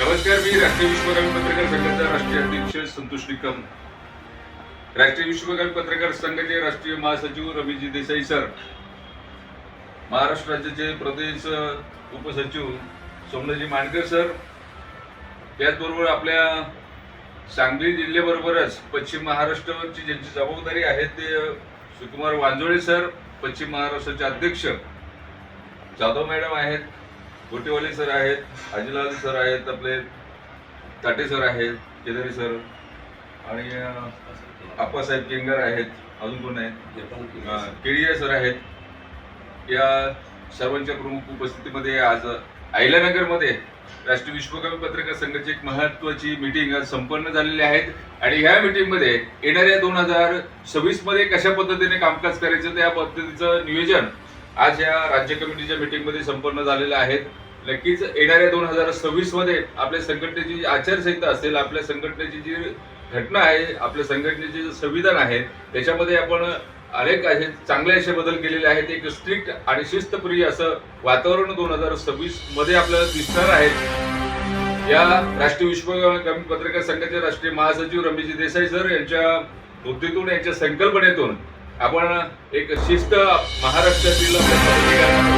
नमस्कार मी राष्ट्रीय विश्वकवी पत्रकार संघाचा राष्ट्रीय अध्यक्ष संतोष निकम. राष्ट्रीय विश्वकवी पत्रकार संघाचे राष्ट्रीय महासचिव रमेशजी देसाई सर. महाराष्ट्र राज्याचे प्रदेश उपसचिव सोमनाथजी मानकर सर. त्याचबरोबर आपल्या सांगली जिल्ह्याबरोबरच पश्चिम महाराष्ट्रावरची ज्यांची जबाबदारी आहे ते सुकुमार वांजोळे सर पश्चिम महाराष्ट्राचे अध्यक्ष जाधव मॅडम आहेत. गोटेवाले सर आहेत अजिलाल सर आहेत आपले ताटे सर आहेत केदारी सर आणि आप्पासाहेब केंगर आहेत अजून कोण आहेत? केडिया सर आहेत. या सर्वांच्या प्रमुख उपस्थितीमध्ये आज अहिल्यानगरमध्ये राष्ट्रीय विश्वकवी पत्रकार संघाची एक महत्वाची मीटिंग आज संपन्न झालेली आहेत आणि ह्या मीटिंगमध्ये येणाऱ्या दोन हजार सव्वीसमध्ये कशा पद्धतीने कामकाज करायचं त्या पद्धतीचं नियोजन आज या राज्य कमिटीच्या मीटिंगमध्ये संपन्न झालेल्या आहेत. नक्कीच येणाऱ्या दोन हजार सव्वीसमध्ये आपल्या संघटनेची जी आचारसंहिता असेल आपल्या संघटनेची जी घटना आहे आपल्या संघटनेचे जे संविधान आहे त्याच्यामध्ये आपण अनेक असे चांगले असे बदल केलेले आहेत. एक स्ट्रिक्ट आणि शिस्तप्रिय असं वातावरण दोन हजार सव्वीसमध्ये आपल्याला दिसणार आहे. या राष्ट्रीय विश्व पत्रकार संघाचे राष्ट्रीय महासचिव रमेशजी देसाई सर यांच्या बुद्धीतून यांच्या संकल्पनेतून आपण एक शिस्त महाराष्ट्रातील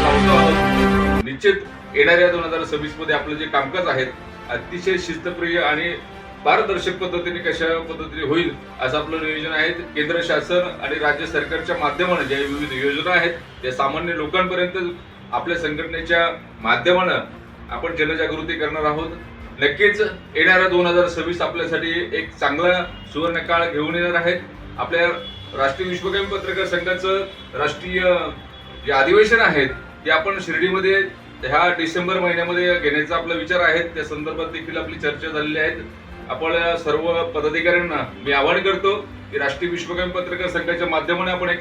आहोत. निश्चित येणाऱ्या दोन हजार सव्वीसमध्ये आपलं जे कामकाज आहेत अतिशय शिस्तप्रिय आणि पारदर्शक पद्धतीने कशा पद्धतीने होईल असं आपलं नियोजन आहे. केंद्र शासन आणि राज्य सरकारच्या माध्यमानं ज्या विविध योजना आहेत त्या सामान्य लोकांपर्यंत आपल्या संघटनेच्या माध्यमानं आपण जनजागृती करणार आहोत. नक्कीच येणारा दोन हजार सव्वीस आपल्यासाठी एक चांगला सुवर्ण काळ घेऊन येणार आहेत. आपल्या राष्ट्रीय विश्वकवी पत्रकार संघाचं राष्ट्रीय जे अधिवेशन आहेत ते आपण शिर्डीमध्ये ह्या डिसेंबर महिन्यामध्ये घेण्याचा आपला विचार आहे. त्या संदर्भात देखील आपली चर्चा झालेली आहे. आपण सर्व पदाधिकाऱ्यांना मी आवाहन करतो की राष्ट्रीय विश्वकवी पत्रकार संघाच्या माध्यमाने आपण एक